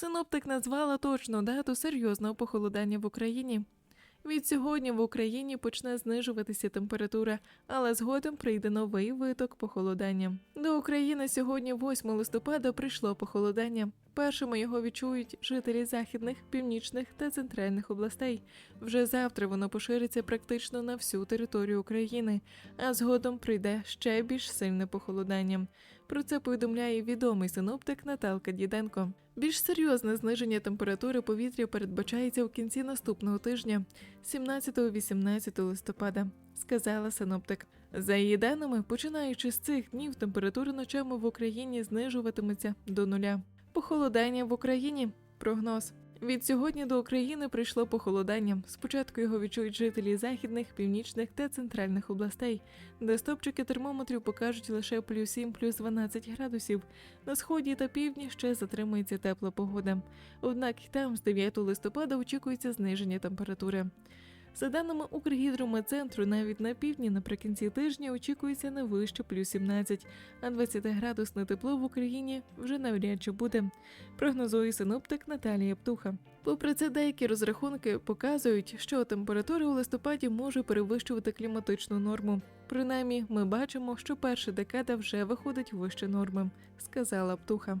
Синоптик назвала точну дату серйозного похолодання в Україні. Від сьогодні в Україні почне знижуватися температура, але згодом прийде новий виток похолодання. До України сьогодні, 8 листопада, прийшло похолодання. Першими його відчують жителі західних, північних та центральних областей. Вже завтра воно пошириться практично на всю територію України, а згодом прийде ще більш сильне похолодання. Про це повідомляє відомий синоптик Наталка Діденко. Більш серйозне зниження температури повітря передбачається у кінці наступного тижня, 17-18 листопада, сказала синоптик. За її даними, починаючи з цих днів, температура ночами в Україні знижуватиметься до нуля. Похолодання в Україні. Прогноз. Від сьогодні до України прийшло похолодання. Спочатку його відчують жителі західних, північних та центральних областей, де стопчики термометрів покажуть лише плюс 7, плюс 12 градусів. На сході та півдні ще затримується тепла погода. Однак там з 9 листопада очікується зниження температури. За даними Укргідрометцентру, навіть на півдні наприкінці тижня очікується не вище плюс 17, а 20-градусне тепло в Україні вже навряд чи буде, прогнозує синоптик Наталія Птуха. Попри це, деякі розрахунки показують, що температура у листопаді може перевищувати кліматичну норму. Принаймні, ми бачимо, що перша декада вже виходить вище норми, сказала Птуха.